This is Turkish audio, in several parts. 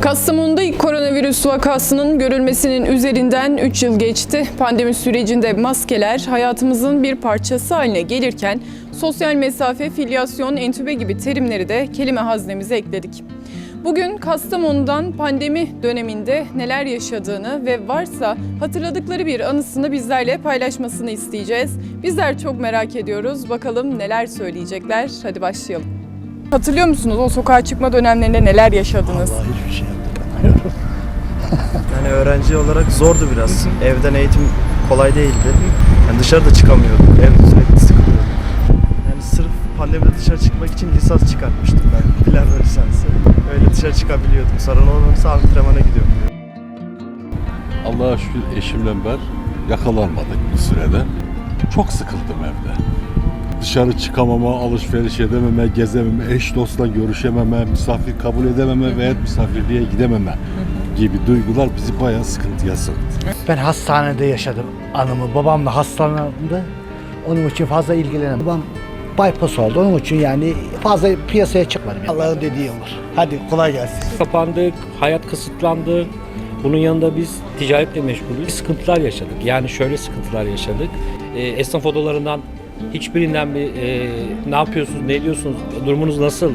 Kastamonu'da ilk koronavirüs vakasının görülmesinin üzerinden 3 yıl geçti. Pandemi sürecinde maskeler hayatımızın bir parçası haline gelirken sosyal mesafe, filyasyon, entübe gibi terimleri de kelime haznemize ekledik. Bugün Kastamonu'dan pandemi döneminde neler yaşadığını ve varsa hatırladıkları bir anısını bizlerle paylaşmasını isteyeceğiz. Bizler çok merak ediyoruz. Bakalım neler söyleyecekler. Hadi başlayalım. Hatırlıyor musunuz o sokağa çıkma dönemlerinde neler yaşadınız? Vallahi hiçbir şey. Yani öğrenci olarak zordu biraz. Evden eğitim kolay değildi. Yani dışarıda çıkamıyorduk. Evde sürekli sıkılıyorduk. Yani sırf pandemide dışarı çıkmak için lisans çıkartmıştım ben. Planör lisansı. Öyle dışarı çıkabiliyordum. Sorun olmamsa antrenmana gidiyorum. Allah'a şükür eşimle ben yakalanmadık bir sürede. Çok sıkıldım evde. Dışarı çıkamama, alışveriş edememe, gezememe, eş dostla görüşememe, misafir kabul edememe veya misafirliğe gidememe gibi duygular bizi bayağı sıkıntıya soktu. Ben hastanede yaşadım anımı. Babam da hastalandı. Onun için fazla ilgilenemem. Babam bypass oldu. Onun için yani fazla piyasaya çıkmadım. Allah'ın dediği olur. Hadi kolay gelsin. kapandık, hayat kısıtlandı. Bunun yanında biz ticaretle meşgulüz. Sıkıntılar yaşadık. Yani şöyle sıkıntılar yaşadık. E, esnaf odalarından hiçbirinden bir e, ne yapıyorsunuz, ne ediyorsunuz, durumunuz nasıl, e,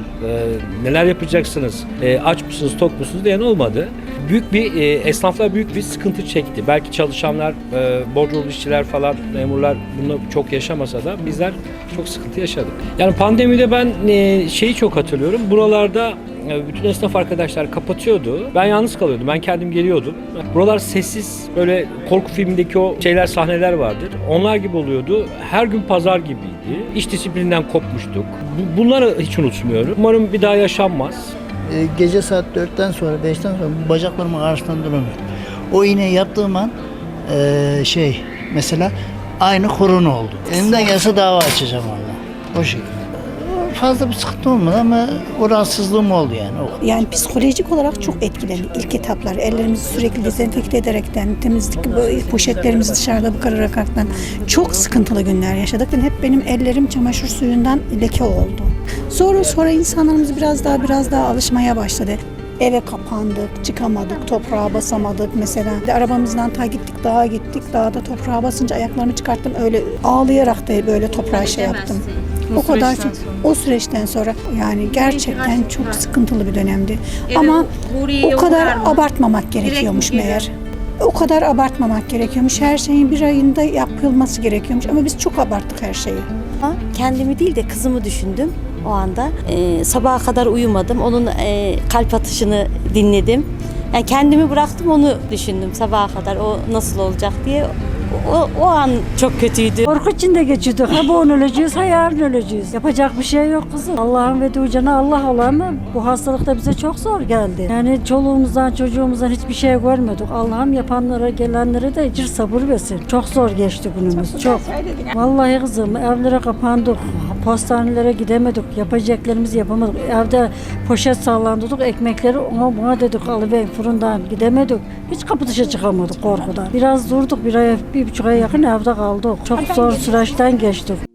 neler yapacaksınız, e, aç mısınız, tok musunuz diyen olmadı. Büyük bir e, esnaflar büyük bir sıkıntı çekti. Belki çalışanlar, e, borculu işçiler falan, memurlar bunu çok yaşamasa da bizler çok sıkıntı yaşadık. Yani pandemide ben e, şeyi çok hatırlıyorum. Buralarda e, bütün esnaf arkadaşlar kapatıyordu. Ben yalnız kalıyordum. Ben kendim geliyordum. Buralar sessiz böyle korku filmindeki o şeyler sahneler vardır. Onlar gibi oluyordu. Her gün pazar gibiydi. İş disiplininden kopmuştuk. Bu- Bunları hiç unutmuyorum. Umarım bir daha yaşanmaz. E, gece saat 4'ten sonra 5'ten sonra bacaklarımın arasından duramıyorum. O iğneyi yaptığım an e, şey mesela aynı korona oldu. Elimden gelse dava açacağım valla. O şekilde. Fazla bir sıkıntı olmadı ama o rahatsızlığım oldu yani. O. Yani psikolojik olarak çok etkilendik ilk etaplar. Ellerimizi sürekli dezenfekte ederekten, temizlik poşetlerimizi dışarıda bırakaraktan çok sıkıntılı günler yaşadık. ve hep benim ellerim çamaşır suyundan leke oldu. Sonra sonra insanlarımız biraz daha biraz daha alışmaya başladı. Eve kapandık, çıkamadık, toprağa basamadık mesela. Arabamızdan ta gittik, dağa gittik. Dağda toprağa basınca ayaklarımı çıkarttım. Öyle ağlayarak da böyle toprağa şey yaptım. O kadar çok, o süreçten sonra yani gerçekten çok sıkıntılı bir dönemdi. Ama o kadar abartmamak gerekiyormuş meğer. O kadar abartmamak gerekiyormuş. Her şeyin bir ayında yapılması gerekiyormuş. Ama biz çok abarttık her şeyi. Kendimi değil de kızımı düşündüm o anda. Ee, sabaha kadar uyumadım. Onun e, kalp atışını dinledim. Yani kendimi bıraktım onu düşündüm sabaha kadar. O nasıl olacak diye. O, o an çok kötüydü. Korku içinde geçiyorduk. Ha bugün öleceğiz, ha yarın öleceğiz. Yapacak bir şey yok kızım. Allah'ın ve canı Allah olan mı? Bu hastalık da bize çok zor geldi. Yani çoluğumuzdan, çocuğumuzdan hiçbir şey görmedik. Allah'ım yapanlara, gelenlere de ecir sabır versin. Çok zor geçti günümüz, çok. Vallahi kızım evlere kapandık. Postanelere gidemedik. Yapacaklarımızı yapamadık. Evde poşet sallandırdık. Ekmekleri ona buna dedik alıverin fırından gidemedik. Hiç kapı dışa çıkamadık korkudan. Biraz durduk. Bir ay, bir buçuk ay yakın evde kaldık. Çok zor süreçten geçtik.